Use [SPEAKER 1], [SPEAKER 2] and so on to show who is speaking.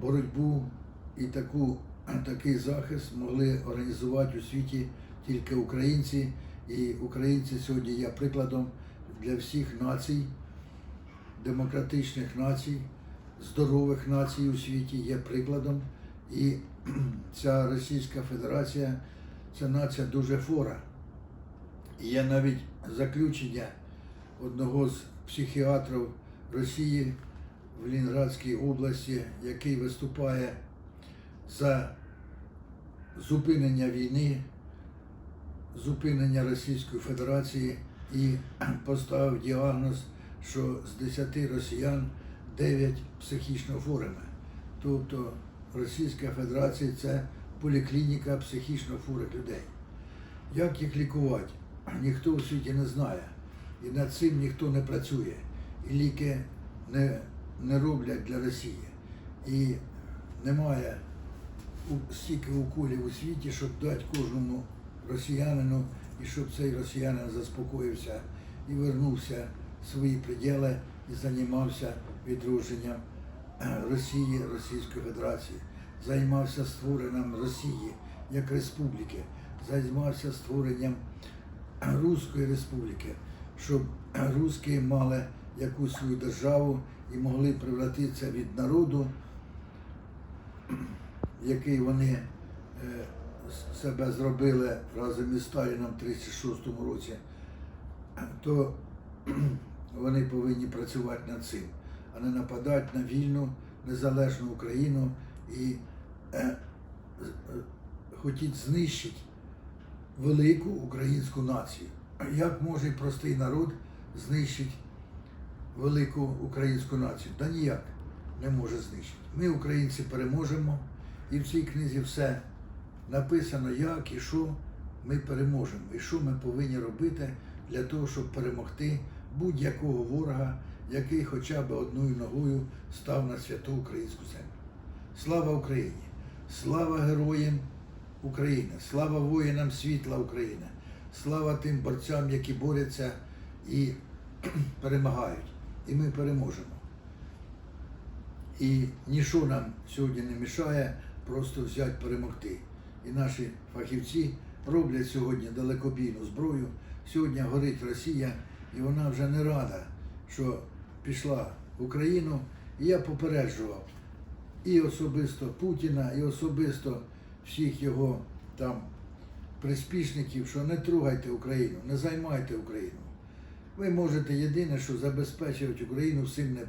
[SPEAKER 1] боротьбу і таку, такий захист могли організувати у світі тільки українці. І українці сьогодні є прикладом для всіх націй, демократичних націй, здорових націй у світі є прикладом. І ця Російська Федерація це нація дуже фора. Є навіть заключення одного з психіатрів Росії в Лінградській області, який виступає за зупинення війни, зупинення Російської Федерації і поставив діагноз, що з 10 росіян 9 психічно хворими. Тобто Російська Федерація це поліклініка психічно хворих людей. Як їх лікувати? Ніхто у світі не знає. І над цим ніхто не працює. І ліки не, не роблять для Росії. І немає стільки уколів у світі, щоб дати кожному росіянину, і щоб цей росіянин заспокоївся і вернувся в свої приділи і займався відродженням е, Росії, Російської Федерації, займався створенням Росії як республіки, займався створенням Руської республіки, щоб русські мали якусь свою державу і могли превратитися від народу, який вони е, себе зробили разом із Сталіном в 36-му році, то вони повинні працювати над цим, а не нападати на вільну, незалежну Україну і е, е, хотіть знищити велику українську націю. Як може простий народ знищити велику українську націю? Та ніяк не може знищити. Ми, українці, переможемо, і в цій книзі все написано, як і що ми переможемо, і що ми повинні робити для того, щоб перемогти будь-якого ворога, який хоча б одною ногою став на святу українську землю. Слава Україні! Слава героям України! Слава воїнам світла України! Слава тим борцям, які борються і перемагають. І ми переможемо. І нічого нам сьогодні не мішає просто взяти перемогти. І наші фахівці роблять сьогодні далекобійну зброю. Сьогодні горить Росія, і вона вже не рада, що пішла в Україну. І я попереджував і особисто Путіна, і особисто всіх його там приспішників, що не трогайте Україну, не займайте Україну. Ви можете єдине, що забезпечувати Україну всім не